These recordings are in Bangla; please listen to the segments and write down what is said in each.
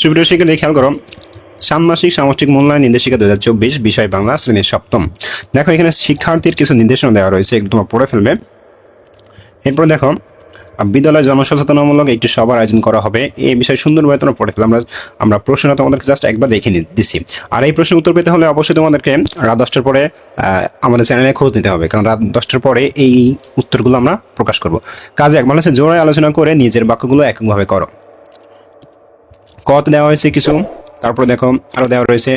সুপ্রিয় শিক্ষার্থী, খেয়াল করো, ষান্মাসিক সামষ্টিক মূল্যায়ন নির্দেশিকা দু হাজার চব্বিশ, বিষয় বাংলা শ্রেণির সপ্তম। দেখো, এখানে শিক্ষার্থীর কিছু নির্দেশনা দেওয়া রয়েছে এগুলো তোমরা পড়ে ফেলবে। এরপর দেখো বিদ্যালয় জনসচেতনামূলক একটি সভার আয়োজন করা হবে। এই বিষয়ে সুন্দরভাবে তোমরা পড়ে ফেলো আমরা আমরা প্রশ্নটা তোমাদেরকে জাস্ট একবার দেখে দিচ্ছি আর এই প্রশ্নের উত্তর পেতে হলে অবশ্যই তোমাদেরকে রাত দশটার পরে আমাদের চ্যানেলে খোঁজ নিতে হবে। কারণ রাত দশটার পরে এই উত্তরগুলো আমরা প্রকাশ করব। কাজে এক মানে হচ্ছে জোড়ায় আলোচনা করে নিজের বাক্যগুলো এককভাবে করো। কত দেওয়া হয়েছে কিছু? তারপরে দেখো, আরও দেওয়া রয়েছে।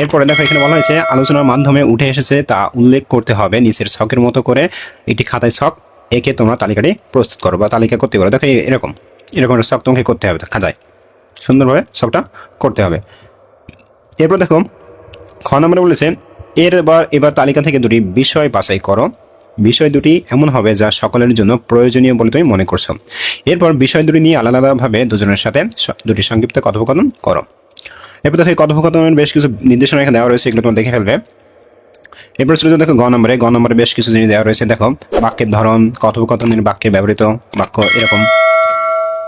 এরপরে দেখো, এখানে বলা হয়েছে, আলোচনার মাধ্যমে উঠে এসেছে তা উল্লেখ করতে হবে নিচের ছকের মতো করে। একটি খাতায় ছক, একে তোমরা তালিকাটি প্রস্তুত করো বা তালিকা করতে পারো। দেখো এরকম এরকম একটা ছক তোমাকে করতে হবে খাতায়। সুন্দরভাবে ছকটা করতে হবে। এরপর দেখো, খ নম্বরে বলেছে, এর এবার এবার তালিকা থেকে দুটি বিষয় বাছাই করো। বিষয় দুটি এমন হবে যা সকলের জন্য প্রয়োজনীয় বলে তুমি মনে করছ। এরপর বিষয় দুটি নিয়ে আলাদা আলাদাভাবে দুজনের সাথে দুটি সংক্ষিপ্ত কথোপকথন করো। এরপর দেখো কথোপকথনের বেশ কিছু নির্দেশনা এখানে দেওয়া রয়েছে, এগুলো তোমরা দেখে ফেলবে। এরপর ছিল দেখো গ নম্বরে। গ নম্বরে বেশ কিছু জিনিস দেওয়া রয়েছে, দেখো বাক্যের ধরন, কথোপকথনের বাক্যে ব্যবহৃত বাক্য এরকম।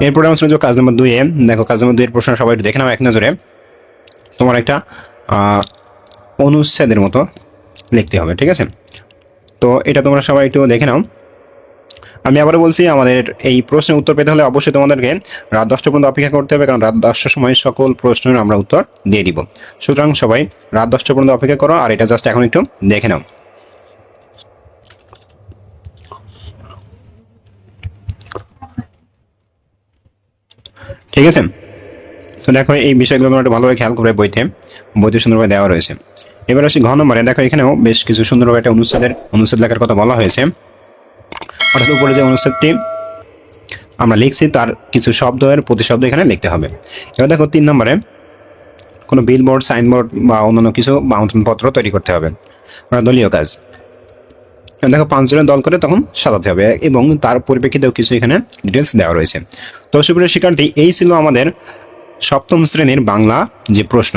এরপরে আমরা চলে যাব কাজ নম্বর দুইয়ে দেখো কাজ নম্বর দুইয়ের প্রশ্ন সবাই দেখে নাও এক নজরে। তোমার একটা অনুচ্ছেদের মতো লিখতে হবে, ঠিক আছে? তো এটা তোমরা সবাই একটু দেখে নাও। আমি আবারও বলছি, আমাদের এই প্রশ্নের উত্তর পেতে হলে অবশ্যই তোমাদেরকে রাত দশটা পর্যন্ত অপেক্ষা করতে হবে, কারণ রাত দশটার সময় সকল প্রশ্নের আমরা উত্তর দিয়ে দিব। সুতরাং সবাই রাত দশটা পর্যন্ত অপেক্ষা করো, আর এটা জাস্ট এখন একটু দেখে নাও। ঠিক আছে? তো দেখো, এই বিষয়গুলো তোমরা ভালোভাবে খেয়াল করে বইতে বইতে সুন্দরভাবে দেওয়া রয়েছে। এবার আসি ঘ নম্বরে। দেখো, এখানেও বেশ কিছু সুন্দরভাবে একটা অনুচ্ছেদের, অনুচ্ছেদ লেখার কথা বলা হয়েছে। অর্থাৎ উপরে যে অনুচ্ছেদটি আমরা লিখছি, তার কিছু শব্দ শব্দের প্রতিশব্দ এখানে লিখতে হবে। এবার দেখো, তিন নম্বরে কোনো বিলবোর্ড সাইনবোর্ড বা অন্যান্য কিছু পত্র তৈরি করতে হবে। দলীয় কাজ। দেখো, পাঁচজনের দল করে তখন সাজাতে হবে এবং তার পরিপ্রেক্ষিতেও কিছু এখানে ডিটেলস দেওয়া রয়েছে। তো সুপ্রিয় শিক্ষার্থী, এই ছিল আমাদের সপ্তম শ্রেণির বাংলা যে প্রশ্ন।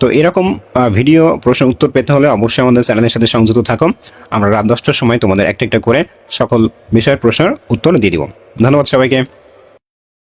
তো এরকম ভিডিও প্রশ্ন উত্তর পেতে হলে অবশ্যই আমাদের চ্যানেলের সাথে সংযুক্ত থাকো আমরা রাত দশটার সময় তোমাদের একটা একটা করে সকল বিষয়ের প্রশ্নের উত্তর দিয়ে দিব। ধন্যবাদ সবাইকে।